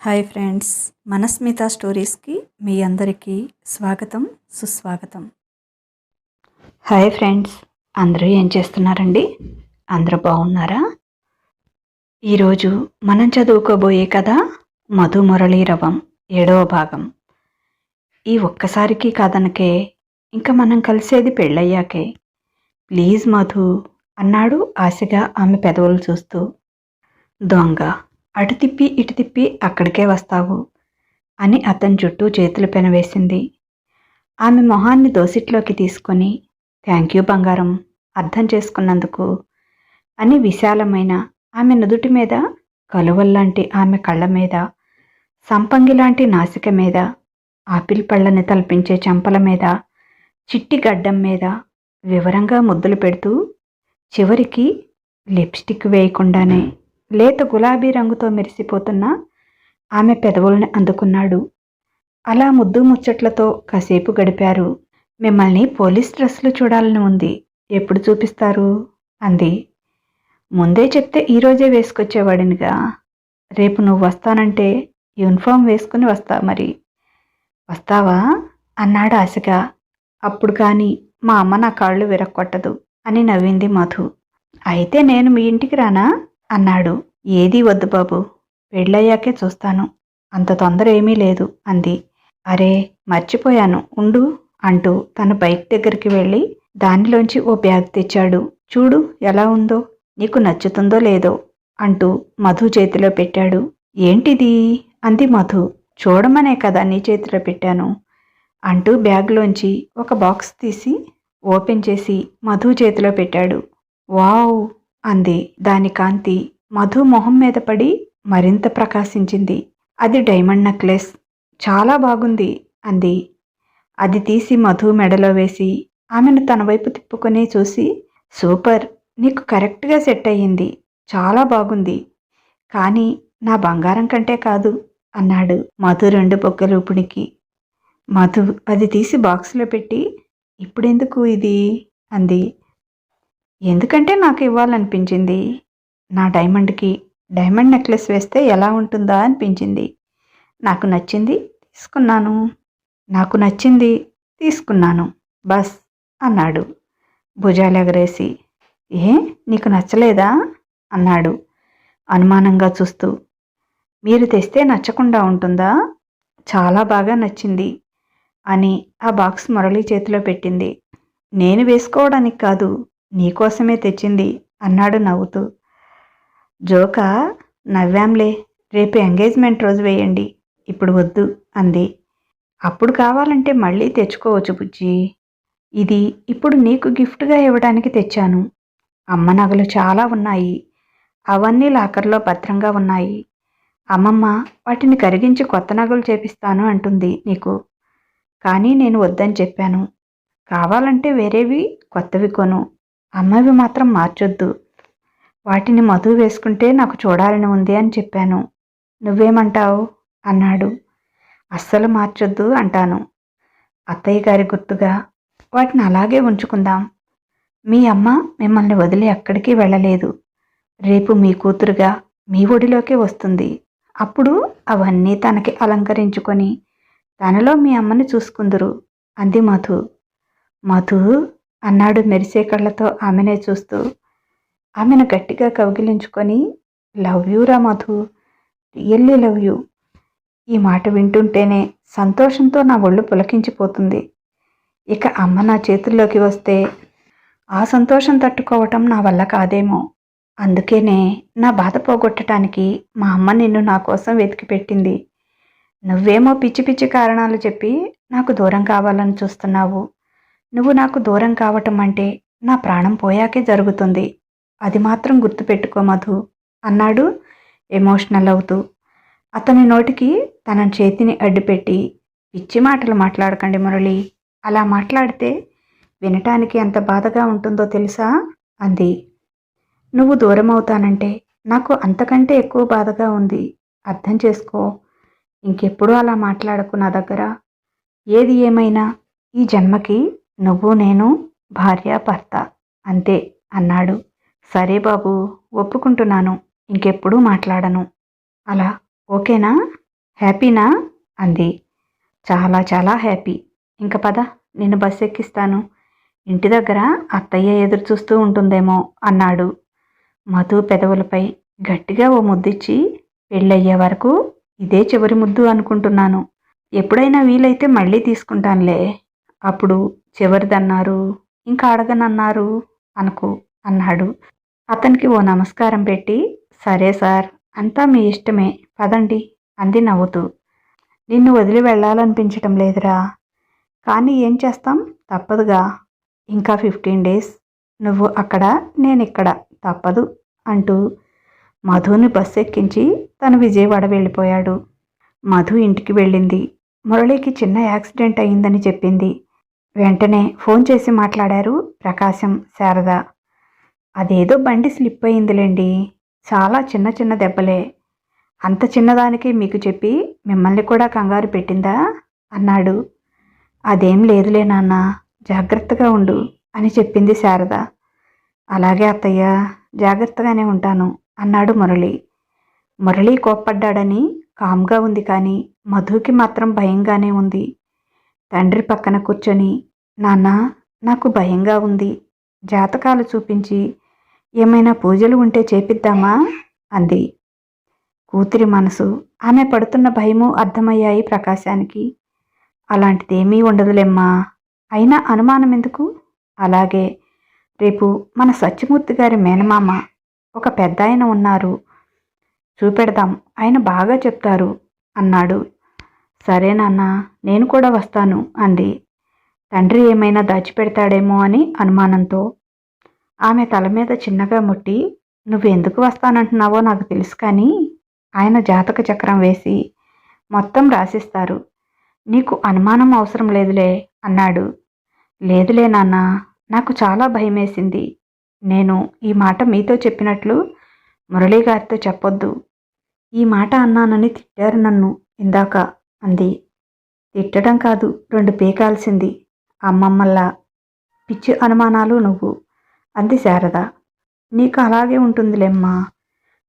Hi friends మనస్మిత స్టోరీస్కి మీ అందరికీ స్వాగతం సుస్వాగతం. హాయ్ ఫ్రెండ్స్ అందరూ ఏం చేస్తున్నారండి? అందరూ బాగున్నారా? ఈరోజు మనం చదువుకోబోయే కథ మధు మురళీరవం ఏడవ భాగం. ఈ ఒక్కసారికి కథనకే ఇంకా మనం కలిసేది పెళ్ళయ్యాకే. ప్లీజ్ మధు అన్నాడు ఆశగా ఆమె పెదవులు చూస్తూ. దొంగ అటు తిప్పి ఇటు తిప్పి అక్కడికే వస్తావు అని అతని చుట్టూ చేతులు పెనవేసింది. ఆమె మొహాన్ని దోసిట్లోకి తీసుకొని థ్యాంక్ యూ బంగారం అర్థం చేసుకున్నందుకు అని విశాలమైన ఆమె నుదుటి మీద కలువల్లాంటి ఆమె కళ్ళ మీద సంపంగి లాంటి నాసిక మీద ఆపిల్ పళ్ళని తలపించే చెంపల మీద చిట్టి గడ్డం మీద వివరంగా ముద్దులు పెడుతూ చివరికి లిప్స్టిక్ వేయకుండానే లేత గులాబీ రంగుతో మెరిసిపోతున్న ఆమె పెదవుల్ని అందుకున్నాడు. అలా ముద్దు ముచ్చట్లతో కాసేపు గడిపారు. మిమ్మల్ని పోలీస్ డ్రెస్లు చూడాలని ఉంది. ఎప్పుడు చూపిస్తారు? అంది. ముందే చెప్తే ఈరోజే వేసుకొచ్చేవాడినిగా. రేపు నువ్వు వస్తానంటే యూనిఫామ్ వేసుకుని వస్తా మరి. వస్తావా? అన్నాడు ఆశగా. అప్పుడు కానీ మా అమ్మ నా కాళ్ళు విరక్కొట్టదు అని నవ్వింది మధు. అయితే నేను మీ ఇంటికి రానా? అన్నాడు. ఏదీ వద్దు బాబు పెళ్ళయ్యాకే చూస్తాను. అంత తొందర ఏమీ లేదు అంది. అరే మర్చిపోయాను ఉండు అంటూ తన బైక్ దగ్గరికి వెళ్ళి దానిలోంచి ఓ బ్యాగ్ తెచ్చాడు. చూడు ఎలా ఉందో నీకు నచ్చుతుందో లేదో అంటూ మధు చేతిలో పెట్టాడు. ఏంటిది? అంది మధు. చూడమనే కదా నీ చేతిలో పెట్టాను అంటూ బ్యాగ్లోంచి ఒక బాక్స్ తీసి ఓపెన్ చేసి మధు చేతిలో పెట్టాడు. వావ్! అంది. దాని కాంతి మధు మొహం మీద పడి మరింత ప్రకాశించింది. అది డైమండ్ నెక్లెస్. చాలా బాగుంది అంది. అది తీసి మధు మెడలో వేసి ఆమెను తన వైపు తిప్పుకొని చూసి సూపర్! నీకు కరెక్ట్గా సెట్ అయ్యింది. చాలా బాగుంది. కానీ నా బంగారం కంటే కాదు అన్నాడు మధు రెండు బొగ్గలు పుణికి మధు అది తీసి బాక్స్లో పెట్టి ఇప్పుడెందుకు ఇది? అంది. ఎందుకంటే నాకు ఇవ్వాలనిపించింది. నా డైమండ్కి డైమండ్ నెక్లెస్ వేస్తే ఎలా ఉంటుందా అనిపించింది. నాకు నచ్చింది తీసుకున్నాను. నాకు నచ్చింది తీసుకున్నాను. బస్ అన్నాడు. భుజాలు ఎగరేసి ఏ నీకు నచ్చలేదా? అన్నాడు. అనుమానంగా చూస్తూ మీరు తెస్తే నచ్చకుండా ఉంటుందా? చాలా బాగా నచ్చింది అని ఆ బాక్స్ మురళి చేతిలో పెట్టింది. నేను వేసుకోవడానికి కాదు నీకోసమే తెచ్చింది అన్నాడు నవ్వుతూ. జోకా నవ్వాంలే రేపు ఎంగేజ్మెంట్ రోజు వేయండి ఇప్పుడు వద్దు అంది. అప్పుడు కావాలంటే మళ్ళీ తెచ్చుకోవచ్చు బుజ్జి. ఇది ఇప్పుడు నీకు గిఫ్ట్గా ఇవ్వడానికి తెచ్చాను. అమ్మ నగలు చాలా ఉన్నాయి. అవన్నీ లాకర్లో భద్రంగా ఉన్నాయి. అమ్మమ్మ వాటిని కరిగించి కొత్త నగలు చేపిస్తాను అంటుంది నీకు. కానీ నేను వద్దని చెప్పాను. కావాలంటే వేరేవి కొత్తవి కొను. అమ్మవి మాత్రం మార్చొద్దు. వాటిని మధు వేసుకుంటే నాకు చూడాలని ఉంది అని చెప్పాను. నువ్వేమంటావు? అన్నాడు. అస్సలు మార్చొద్దు అంటాను. అత్తయ్య గారి గుర్తుగా వాటిని అలాగే ఉంచుకుందాం. మీ అమ్మ మిమ్మల్ని వదిలి ఎక్కడికి వెళ్ళలేదు. రేపు మీ కూతురుగా మీ ఒడిలోకే వస్తుంది. అప్పుడు అవన్నీ తనకి అలంకరించుకొని తనలో మీ అమ్మని చూసుకుందురు అంది మధు. మధు అన్నాడు మెరిసే కళ్ళతో ఆమెనే చూస్తూ. ఆమెను గట్టిగా కౌగిలించుకొని లవ్ యూ రా మధు రియల్లీ లవ్ యూ. ఈ మాట వింటుంటేనే సంతోషంతో నా ఒళ్ళు పులకించిపోతుంది. ఇక అమ్మ నా చేతుల్లోకి వస్తే ఆ సంతోషం తట్టుకోవటం నా వల్ల కాదేమో. అందుకేనే నా బాధ పోగొట్టడానికి మా అమ్మ నిన్ను నా కోసం వెతికి పెట్టింది. నువ్వేమో పిచ్చి పిచ్చి కారణాలు చెప్పి నాకు దూరం కావాలని చూస్తున్నావు. నువ్వు నాకు దూరం కావటం అంటే నా ప్రాణం పోయాకే జరుగుతుంది. అది మాత్రం గుర్తుపెట్టుకో మధు అన్నాడు ఎమోషనల్ అవుతూ. అతని నోటికి తన చేతిని అడ్డుపెట్టి పిచ్చి మాటలు మాట్లాడకండి మురళి. అలా మాట్లాడితే వినటానికి ఎంత బాధగా ఉంటుందో తెలుసా? అంది. నువ్వు దూరం అవుతానంటే నాకు అంతకంటే ఎక్కువ బాధగా ఉంది. అర్థం చేసుకో. ఇంకెప్పుడు అలా మాట్లాడకు నా దగ్గర. ఏది ఏమైనా ఈ జన్మకి నువ్వు నేను భార్య భర్త అంతే అన్నాడు. సరే బాబు ఒప్పుకుంటున్నాను. ఇంకెప్పుడూ మాట్లాడను. అలా ఓకేనా? హ్యాపీనా? అంది. చాలా చాలా హ్యాపీ. ఇంక పద నిన్ను బస్ ఎక్కిస్తాను. ఇంటి దగ్గర అత్తయ్య ఎదురు చూస్తూ ఉంటుందేమో అన్నాడు. మధు పెదవులపై గట్టిగా ఓ ముద్దిచ్చి పెళ్ళయ్యే వరకు ఇదే చివరి ముద్దు అనుకుంటున్నాను. ఎప్పుడైనా వీలైతే మళ్ళీ తీసుకుంటానులే. అప్పుడు చివరిదన్నారు. ఇంకా అడగనన్నారు అనుకో అన్నాడు. అతనికి ఓ నమస్కారం పెట్టి సరే సార్ అంతా మీ ఇష్టమే పదండి అంది నవ్వుతూ. నిన్ను వదిలి వెళ్ళాలనిపించటం లేదురా. కానీ ఏం చేస్తాం? తప్పదుగా. ఇంకా ఫిఫ్టీన్ డేస్. నువ్వు అక్కడ నేను ఇక్కడ తప్పదు అంటూ మధుని బస్సు ఎక్కించి తను విజయవాడ వెళ్ళిపోయాడు. మధు ఇంటికి వెళ్ళింది. మురళికి చిన్న యాక్సిడెంట్ అయిందని చెప్పింది. వెంటనే ఫోన్ చేసి మాట్లాడారు ప్రకాశం శారద. అదేదో బండి స్లిప్ అయిందిలేండి. చాలా చిన్న చిన్న దెబ్బలే. అంత చిన్నదానికి మీకు చెప్పి మిమ్మల్ని కూడా కంగారు పెట్టిందా? అన్నాడు. అదేం లేదులే నాన్న జాగ్రత్తగా ఉండు అని చెప్పింది శారద. అలాగే అత్తయ్య జాగ్రత్తగానే ఉంటాను అన్నాడు మురళి. మురళి కోప్పడ్డాడని కామ్గా ఉంది కానీ మధుకి మాత్రం భయంగానే ఉంది. తండ్రి పక్కన కూర్చొని నాన్న నాకు భయంగా ఉంది. జాతకాలు చూపించి ఏమైనా పూజలు ఉంటే చేపిద్దామా? అంది. కూతురి మనసు ఆమె పడుతున్న భయము అర్థమయ్యాయి ప్రకాశానికి. అలాంటిదేమీ ఉండదులేమ్మా. అయినా అనుమానం ఎందుకు? అలాగే రేపు మన సత్యమూర్తి గారి మేనమామ ఒక పెద్ద ఆయన ఉన్నారు. చూపెడదాం ఆయన బాగా చెప్తారు అన్నాడు. సరే నాన్న నేను కూడా వస్తాను అంది. తండ్రి ఏమైనా దాచిపెడతాడేమో అని అనుమానంతో ఆమె తల మీద చిన్నగా ముట్టి నువ్వు ఎందుకు వస్తానంటున్నావో నాకు తెలుసు కానీ ఆయన జాతక చక్రం వేసి మొత్తం రాసిస్తారు. నీకు అనుమానం అవసరం లేదులే అన్నాడు. లేదులే నాన్న నాకు చాలా భయమేసింది. నేను ఈ మాట మీతో చెప్పినట్లు మురళీ గారితో చెప్పొద్దు. ఈ మాట అన్నానని తిట్టారు నన్ను ఇందాక అంది. తిట్టడం కాదు రెండు పీకాల్సింది. అమ్మమ్మల్లా పిచ్చి అనుమానాలు నువ్వు. అంది శారద. నీకు అలాగే ఉంటుందిలేమ్మా.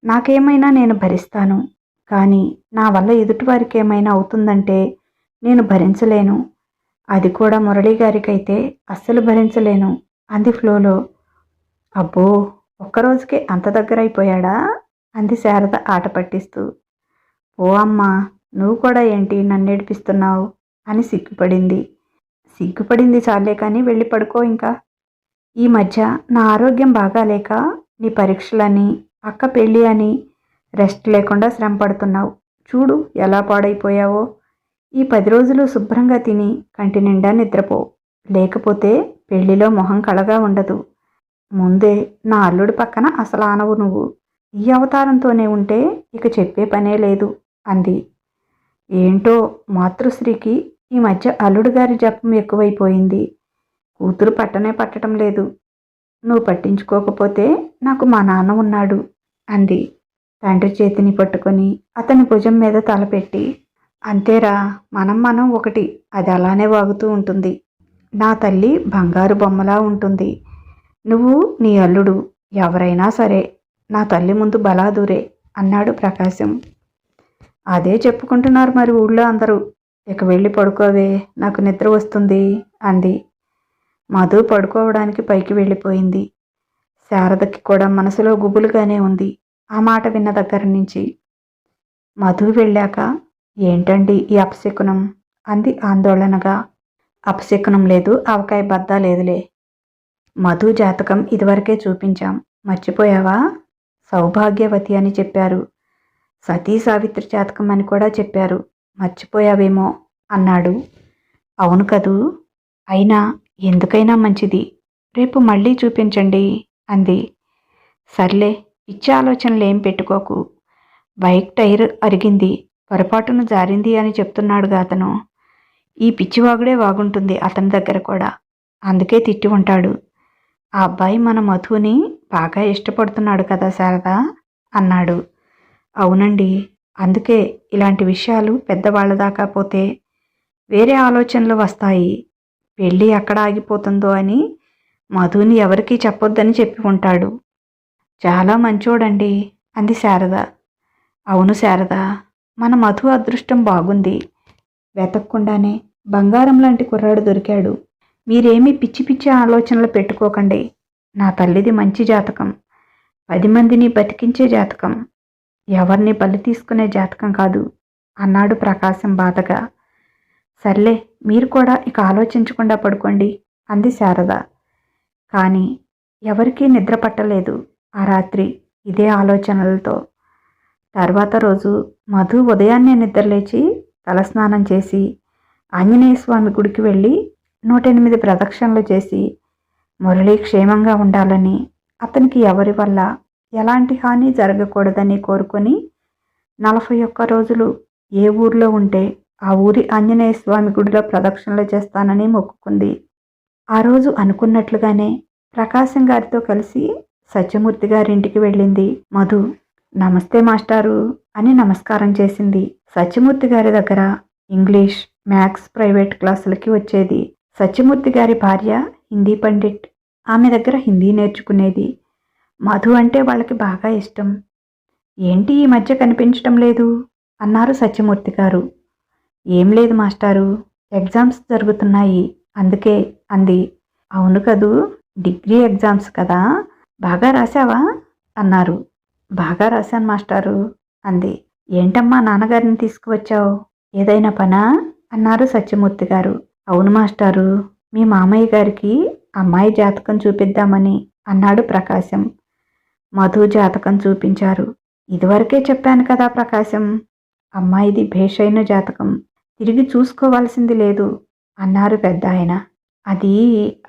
నాకేమైనా నేను భరిస్తాను. కానీ నా వల్ల ఎదుటివారికి ఏమైనా అవుతుందంటే నేను భరించలేను. అది కూడా మురళీ గారికైతే అస్సలు భరించలేను అంది ఫ్లోలో. అబ్బో ఒక్కరోజుకే అంత దగ్గరైపోయాడా? అంది శారద ఆట పట్టిస్తూ. ఓ అమ్మా నువ్వు కూడా ఏంటి నన్ను ఏడిపిస్తున్నావు అని సిగ్గుపడింది. సిగ్గుపడింది చాలే కానీ వెళ్ళి పడుకో ఇంకా. ఈ మధ్య నా ఆరోగ్యం బాగాలేక నీ పరీక్షలని అక్క పెళ్ళి అని రెస్ట్ లేకుండా శ్రమ పడుతున్నావు. చూడు ఎలా పాడైపోయావో. ఈ పది రోజులు శుభ్రంగా తిని కంటి నిండా నిద్రపో. లేకపోతే పెళ్ళిలో మొహం కళగా ఉండదు. ముందే నా అల్లుడి పక్కన అసలు ఆనవు నువ్వు. ఈ అవతారంతోనే ఉంటే ఇక చెప్పే పనే లేదు అంది. ఏంటో మాతృశ్రీకి ఈ మధ్య అల్లుడు గారి జపం ఎక్కువైపోయింది. కూతురు పట్టనే పట్టడం లేదు. నువ్వు పట్టించుకోకపోతే నాకు మా నాన్న ఉన్నాడు అంది. తండ్రి చేతిని పట్టుకొని అతని భుజం మీద తలపెట్టి అంతేరా మనం మనం ఒకటి అది అలానే వాగుతూ ఉంటుంది. నా తల్లి బంగారు బొమ్మలా ఉంటుంది. నువ్వు నీ అల్లుడు ఎవరైనా సరే నా తల్లి ముందు బలాదూరే అన్నాడు ప్రకాశం. అదే చెప్పుకుంటున్నారు మరి ఊళ్ళో అందరూ. ఇక వెళ్ళి పడుకోవే నాకు నిద్ర వస్తుంది అంది. మధు పడుకోవడానికి పైకి వెళ్ళిపోయింది. శారదకి కూడా మనసులో గుబులుగానే ఉంది ఆ మాట విన్న దగ్గర నుంచి. మధు వెళ్ళాక ఏంటండి ఈ అపశకునం? అంది ఆందోళనగా. అపశకునం లేదు అవకాయ బద్ద లేదులే. మధు జాతకం ఇదివరకే చూపించాం. మర్చిపోయావా? సౌభాగ్యవతి అని చెప్పారు. సతీ సావిత్రి జాతకం అని కూడా చెప్పారు. మర్చిపోయావేమో అన్నాడు. అవును కదూ అయినా ఎందుకైనా మంచిది. రేపు మళ్ళీ చూపించండి అంది. సర్లే పిచ్చి ఆలోచనలు పెట్టుకోకు. బైక్ టైర్ అరిగింది. పొరపాటును జారింది అని చెప్తున్నాడుగా అతను. ఈ పిచ్చివాగుడే వాగుంటుంది అతని దగ్గర కూడా. అందుకే తిట్టి ఉంటాడు. ఆ అబ్బాయి మన మధుని బాగా ఇష్టపడుతున్నాడు కదా శారదా? అన్నాడు. అవునండి అందుకే ఇలాంటి విషయాలు పెద్దవాళ్ళ దాకా పోతే వేరే ఆలోచనలు వస్తాయి. పెళ్ళి ఎక్కడ ఆగిపోతుందో అని మధుని ఎవరికీ చెప్పొద్దని చెప్పి ఉంటాడు. చాలా మంచోడండి అంది శారద. అవును శారద మన మధు అదృష్టం బాగుంది. వెతక్కుండానే బంగారం లాంటి కుర్రాడు దొరికాడు. మీరేమీ పిచ్చి పిచ్చి ఆలోచనలు పెట్టుకోకండి. నా తల్లిది మంచి జాతకం. పది మందిని బతికించే జాతకం. ఎవరిని బలి తీసుకునే జాతకం కాదు అన్నాడు ప్రకాశం బాధగా. సర్లే మీరు కూడా ఇక ఆలోచించకుండా పడుకోండి అంది శారద. కానీ ఎవరికీ నిద్ర పట్టలేదు ఆ రాత్రి ఇదే ఆలోచనలతో. తర్వాత రోజు మధు ఉదయాన్నే నిద్రలేచి తలస్నానం చేసి ఆంజనేయ స్వామి గుడికి వెళ్ళి నూట ఎనిమిది ప్రదక్షిణలు చేసి మురళి క్షేమంగా ఉండాలని అతనికి ఎవరి వల్ల ఎలాంటి హాని జరగకూడదని కోరుకొని నలభై ఒక్క రోజులు ఏ ఊర్లో ఉంటే ఆ ఊరి ఆంజనేయ స్వామి గుడిలో ప్రదక్షిణలు చేస్తానని మొక్కుకుంది. ఆ రోజు అనుకున్నట్లుగానే ప్రకాశం గారితో కలిసి సత్యమూర్తి గారింటికి వెళ్ళింది. మధు నమస్తే మాస్టారు అని నమస్కారం చేసింది. సత్యమూర్తి గారి దగ్గర ఇంగ్లీష్ మ్యాథ్స్ ప్రైవేట్ క్లాసులకి వచ్చేది. సత్యమూర్తి గారి భార్య హిందీ పండిట్. ఆమె దగ్గర హిందీ నేర్చుకునేది. మధు అంటే వాళ్ళకి బాగా ఇష్టం. ఏంటి ఈ మధ్య కనిపించటం లేదు? అన్నారు సత్యమూర్తి గారు. ఏం లేదు మాస్టారు ఎగ్జామ్స్ జరుగుతున్నాయి. అందుకే అంది. అవును కదూ డిగ్రీ ఎగ్జామ్స్ కదా? బాగా రాశావా? అన్నారు. బాగా రాశాను మాస్టారు అంది. ఏంటమ్మా నాన్నగారిని తీసుకువచ్చావు? ఏదైనా పనా? అన్నారు సత్యమూర్తి గారు. అవును మాస్టారు మీ మామయ్య గారికి అమ్మాయి జాతకం చూపిద్దామని అన్నాడు ప్రకాశం. మధు జాతకం చూపించారు. ఇదివరకే చెప్పాను కదా ప్రకాశం. అమ్మాయిది భేషైన జాతకం. తిరిగి చూసుకోవాల్సింది లేదు అన్నారు పెద్ద ఆయన అది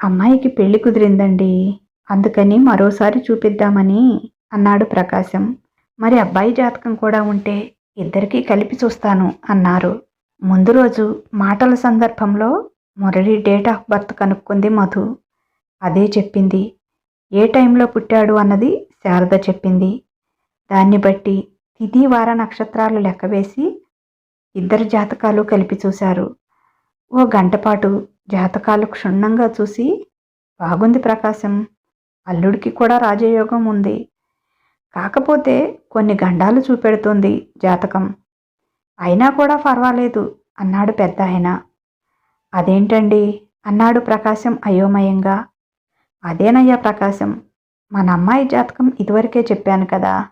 అమ్మాయికి పెళ్ళి కుదిరిందండి. అందుకని మరోసారి చూపిద్దామని అన్నాడు ప్రకాశం. మరి అబ్బాయి జాతకం కూడా ఉంటే ఇద్దరికీ కలిపి చూస్తాను అన్నారు. ముందు రోజు మాటల సందర్భంలో మురళి డేట్ ఆఫ్ బర్త్ కనుక్కుంది మధు. అదే చెప్పింది. ఏ టైంలో పుట్టాడు అన్నది శారద చెప్పింది. దాన్ని బట్టి తిథి వార నక్షత్రాలు లెక్కవేసి ఇద్దరు జాతకాలు కలిపి చూశారు. ఓ గంటపాటు జాతకాలు క్షుణ్ణంగా చూసి బాగుంది ప్రకాశం. అల్లుడికి కూడా రాజయోగం ఉంది. కాకపోతే కొన్ని గండాలు చూపెడుతోంది జాతకం. అయినా కూడా పర్వాలేదు అన్నాడు పెద్ద ఆయన అదేంటండి? అన్నాడు ప్రకాశం అయోమయంగా. అదేనయ్యా ప్రకాశం? మన అమ్మాయి జాతకం ఇదివరకే చెప్పాను కదా.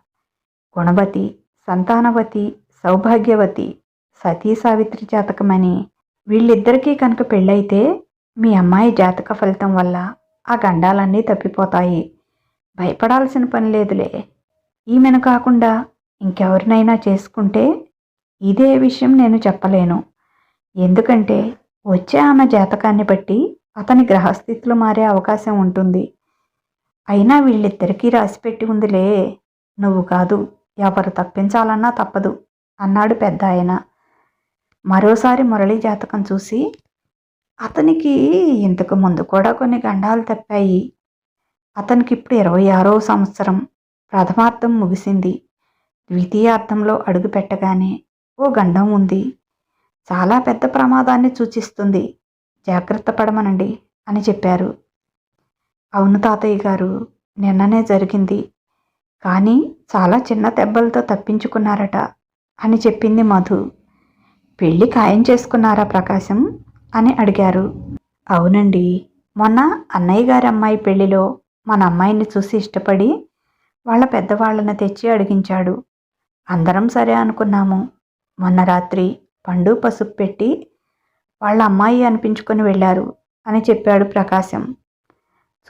గుణవతి సంతానవతి సౌభాగ్యవతి సతీ సావిత్రి జాతకమని. వీళ్ళిద్దరికీ కనుక పెళ్ళైతే మీ అమ్మాయి జాతక ఫలితం వల్ల ఆ గండాలన్నీ తప్పిపోతాయి. భయపడాల్సిన పని లేదులే. ఈమెను కాకుండా ఇంకెవరినైనా చేసుకుంటే ఇదే విషయం నేను చెప్పలేను. ఎందుకంటే వచ్చే ఆమె జాతకాన్ని బట్టి అతని గ్రహస్థితులు మారే అవకాశం ఉంటుంది. అయినా వీళ్ళిద్దరికీ రాసిపెట్టి ఉందిలే. నువ్వు కాదు ఎవరు తప్పించాలన్నా తప్పదు అన్నాడు పెద్ద ఆయన మరోసారి మురళీ జాతకం చూసి అతనికి ఇంతకు ముందు కూడా కొన్ని గండాలు తప్పాయి. అతనికి ఇప్పుడు ఇరవై ఆరో సంవత్సరం. ప్రథమార్థం ముగిసింది. ద్వితీయార్థంలో అడుగు పెట్టగానే ఓ గండం ఉంది. చాలా పెద్ద ప్రమాదాన్ని సూచిస్తుంది. జాగ్రత్త పడమనండి అని చెప్పారు. అవును తాతయ్య గారు నిన్ననే జరిగింది. కానీ చాలా చిన్న దెబ్బలతో తప్పించుకున్నారట అని చెప్పింది మధు. పెళ్ళి ఖాయం చేసుకున్నారా ప్రకాశం? అని అడిగారు. అవునండి. మొన్న అన్నయ్య గారి అమ్మాయి పెళ్ళిలో మన అమ్మాయిని చూసి ఇష్టపడి వాళ్ళ పెద్దవాళ్ళని తెచ్చి అడిగించాడు. అందరం సరే అనుకున్నాము. మొన్న రాత్రి పండు పసుపు పెట్టి వాళ్ళ అమ్మాయి అనిపించుకొని వెళ్ళారు అని చెప్పాడు ప్రకాశం.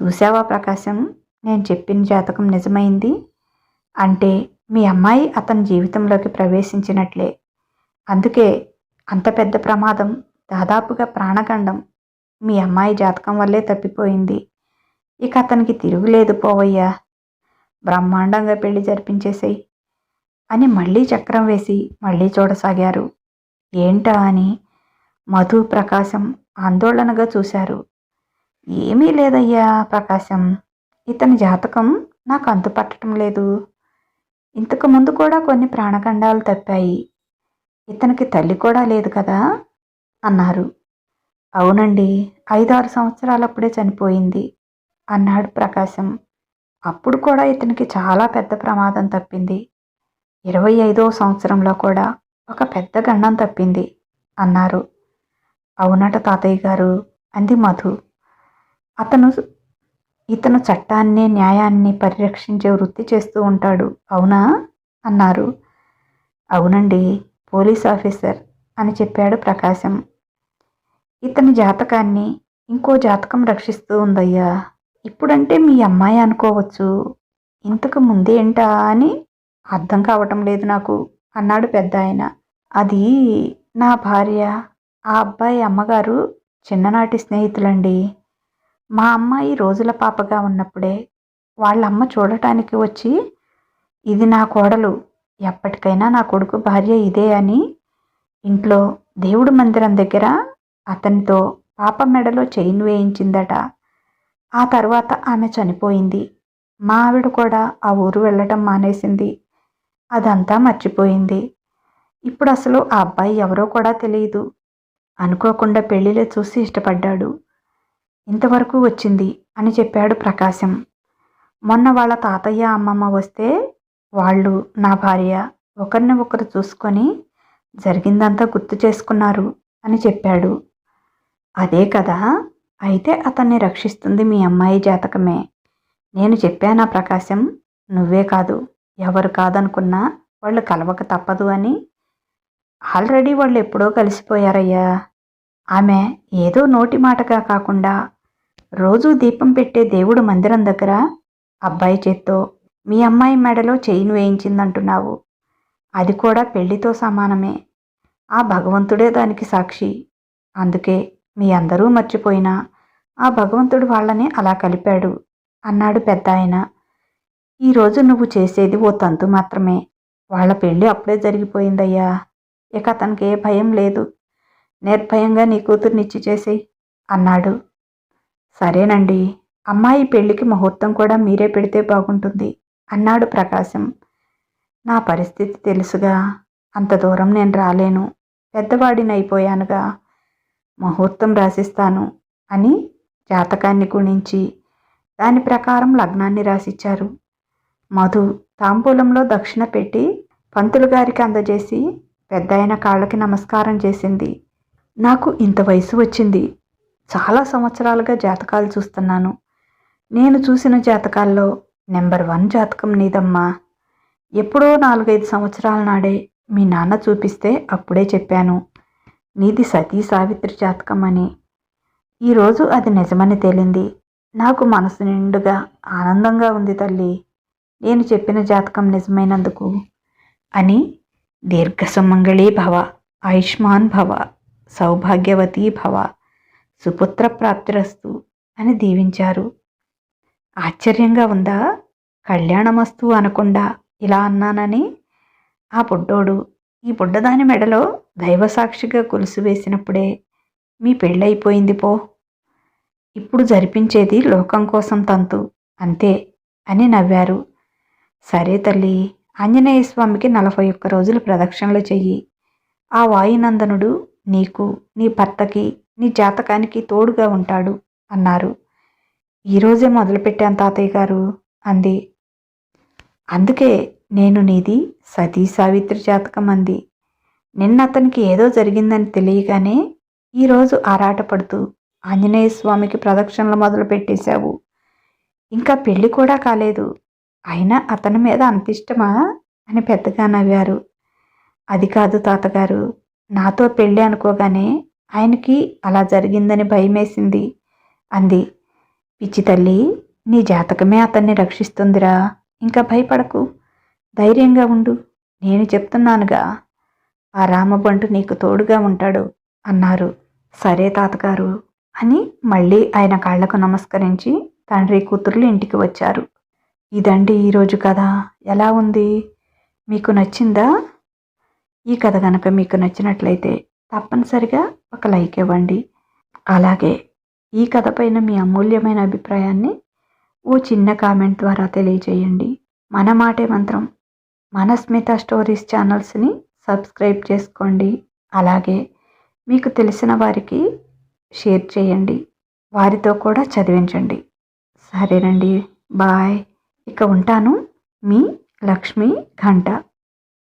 చూసావా ప్రకాశం? నేను చెప్పిన జాతకం నిజమైంది? అంటే మీ అమ్మాయి అతని జీవితంలోకి ప్రవేశించినట్లే. అందుకే అంత పెద్ద ప్రమాదం దాదాపుగా ప్రాణగండం మీ అమ్మాయి జాతకం వల్లే తప్పిపోయింది. ఇక అతనికి తిరుగులేదు పోవయ్యా. బ్రహ్మాండంగా పెళ్ళి జరిపించేసేయి అని మళ్ళీ చక్రం వేసి మళ్ళీ చూడసాగారు. ఏంటా అని మధు ప్రకాశం ఆందోళనగా చూశారు. ఏమీ లేదయ్యా ప్రకాశం. ఇతని జాతకం నాకు అంతు పట్టడం లేదు. ఇంతకు ముందు కూడా కొన్ని ప్రాణఖండాలు తప్పాయి. ఇతనికి తల్లి కూడా లేదు కదా? అన్నారు. అవునండి ఐదారు సంవత్సరాలప్పుడే చనిపోయింది అన్నాడు ప్రకాశం. అప్పుడు కూడా ఇతనికి చాలా పెద్ద ప్రమాదం తప్పింది. ఇరవై ఐదో సంవత్సరంలో కూడా ఒక పెద్ద గండం తప్పింది అన్నారు. అవునట తాతయ్య గారు అంది మధు. అతను ఇతను చట్టాన్ని న్యాయాన్ని పరిరక్షించే వృత్తి చేస్తూ ఉంటాడు. అవునా? అన్నారు. అవునండి పోలీస్ ఆఫీసర్ అని చెప్పాడు ప్రకాశం. ఇతని జాతకాన్ని ఇంకో జాతకం రక్షిస్తూ ఉందయ్యా. ఇప్పుడంటే మీ అమ్మాయి అనుకోవచ్చు. ఇంతకు ముందేంటా అని అర్థం కావటం లేదు నాకు అన్నాడు పెద్ద ఆయన అది నా భార్య. ఆ అబ్బాయి అమ్మగారు చిన్ననాటి స్నేహితులండి. మా అమ్మాయి రోజుల పాపగా ఉన్నప్పుడే వాళ్ళమ్మ చూడటానికి వచ్చి ఇది నా కోడలు ఎప్పటికైనా నా కొడుకు భార్య ఇదే అని ఇంట్లో దేవుడు మందిరం దగ్గర అతనితో పాప మెడలో చైన్ వేయించిందట. ఆ తర్వాత ఆమె చనిపోయింది. మా ఆవిడ కూడా ఆ ఊరు వెళ్ళటం మానేసింది. అదంతా మర్చిపోయింది. ఇప్పుడు అసలు ఆ అబ్బాయి ఎవరో కూడా తెలియదు అనుకోకుండా పెళ్ళిలో చూసి ఇష్టపడ్డాడు. ఇంతవరకు వచ్చింది అని చెప్పాడు ప్రకాశం. మొన్న వాళ్ళ తాతయ్య అమ్మమ్మ వస్తే వాళ్ళు నా భార్య ఒకరిని ఒకరు చూసుకొని జరిగిందంతా గుర్తు చేసుకున్నారు అని చెప్పాడు. అదే కదా అయితే అతన్ని రక్షిస్తుంది మీ అమ్మాయి జాతకమే. నేను చెప్పానా ప్రకాశం నువ్వే కాదు ఎవరు కాదనుకున్నా వాళ్ళు కలవక తప్పదు అని. ఆల్రెడీ వాళ్ళు ఎప్పుడో కలిసిపోయారయ్యా. ఆమె ఏదో నోటి మాటగా కాకుండా రోజూ దీపం పెట్టే దేవుడు మందిరం దగ్గర అబ్బాయి చేత్తో మీ అమ్మాయి మెడలో చైన్ వేయించిందంటున్నావు. అది కూడా పెళ్ళితో సమానమే. ఆ భగవంతుడే దానికి సాక్షి. అందుకే మీ అందరూ మర్చిపోయినా ఆ భగవంతుడు వాళ్ళని అలా కలిపాడు అన్నాడు పెద్ద ఆయన ఈరోజు నువ్వు చేసేది ఓ తంతు మాత్రమే. వాళ్ళ పెళ్ళి అప్పుడే జరిగిపోయిందయ్యా. ఇక అతనికి ఏ భయం లేదు. నిర్భయంగా నీ కూతుర్నిచ్చి చేసి అన్నాడు సరేనండి. అమ్మాయి పెళ్ళికి ముహూర్తం కూడా మీరే పెడితే బాగుంటుంది అన్నాడు ప్రకాశం. నా పరిస్థితి తెలుసుగా. అంత దూరం నేను రాలేను. పెద్దవాడినైపోయానుగా. ముహూర్తం రాసిస్తాను అని జాతకాన్ని గుణించి దాని ప్రకారం లగ్నాన్ని రాసిచ్చారు. మధు తాంబూలంలో దక్షిణ పెట్టి పంతులు గారికి అందజేసి పెద్దాయన కాళ్ళకి నమస్కారం చేసింది. నాకు ఇంత వయసు వచ్చింది. చాలా సంవత్సరాలుగా జాతకాలు చూస్తున్నాను. నేను చూసిన జాతకాల్లో నెంబర్ వన్ జాతకం నీదమ్మా. ఎప్పుడో నాలుగైదు సంవత్సరాల నాడే మీ నాన్న చూపిస్తే అప్పుడే చెప్పాను. నీది సతీ సావిత్రి జాతకం అని. ఈరోజు అది నిజమని తేలింది. నాకు మనసు నిండుగా ఆనందంగా ఉంది తల్లి. నేను చెప్పిన జాతకం నిజమైనందుకు. అని దీర్ఘ సుమంగళీ భవ ఆయుష్మాన్ భవ సౌభాగ్యవతీ భవ సుపుత్ర ప్రాప్తిరస్తు అని దీవించారు. ఆశ్చర్యంగా ఉందా? కళ్యాణమస్తు అనకుండా ఇలా అన్నానని? ఆ బుడ్డోడు ఈ బుడ్డదాని మెడలో దైవసాక్షిగా కొలుసు వేసినప్పుడే మీ పెళ్ళైపోయింది పో. ఇప్పుడు జరిపించేది లోకం కోసం తంతు అంతే అని నవ్వారు. సరే తల్లి ఆంజనేయ స్వామికి నలభై ఒక్క రోజులు ప్రదక్షిణలు చెయ్యి. ఆ వాయునందనుడు నీకు నీ భర్తకి నీ జాతకానికి తోడుగా ఉంటాడు అన్నారు. ఈరోజే మొదలుపెట్టాను తాతయ్య గారు అంది. అందుకే నేను నీది సతీ సావిత్రి జాతకం అంది. నిన్న అతనికి ఏదో జరిగిందని తెలియగానే ఈరోజు ఆరాటపడుతూ ఆంజనేయ స్వామికి ప్రదక్షిణలు మొదలు పెట్టేశావు ఇంకా పెళ్ళి కూడా కాలేదు. అయినా అతని మీద అంత ఇష్టమా? అని పెద్దగా నవ్వారు. అది కాదు తాతగారు. నాతో పెళ్ళి అనుకోగానే ఆయనకి అలా జరిగిందని భయమేసింది. అంది పిచ్చి తల్లి నీ జాతకమే అతన్ని రక్షిస్తుందిరా. ఇంకా భయపడకు. ధైర్యంగా ఉండు. నేను చెప్తున్నానుగా. ఆ రామబంటు నీకు తోడుగా ఉంటాడు అన్నారు. సరే తాతగారు అని మళ్ళీ ఆయన కాళ్ళకు నమస్కరించి తండ్రి కూతుర్లు ఇంటికి వచ్చారు. ఇదండి ఈరోజు కథ. ఎలా ఉంది? మీకు నచ్చిందా? ఈ కథ కనుక మీకు నచ్చినట్లయితే తప్పనిసరిగా ఒక లైక్ ఇవ్వండి. అలాగే ఈ కథ పైన మీ అమూల్యమైన అభిప్రాయాన్ని ఓ చిన్న కామెంట్ ద్వారా తెలియజేయండి. మన మాటే మంత్రం. మన స్మిత స్టోరీస్ ఛానల్స్ని సబ్స్క్రైబ్ చేసుకోండి. అలాగే మీకు తెలిసిన వారికి షేర్ చేయండి. వారితో కూడా చదివించండి. సరేనండి. బాయ్. ఇక ఉంటాను మీ లక్ష్మి ఘంట.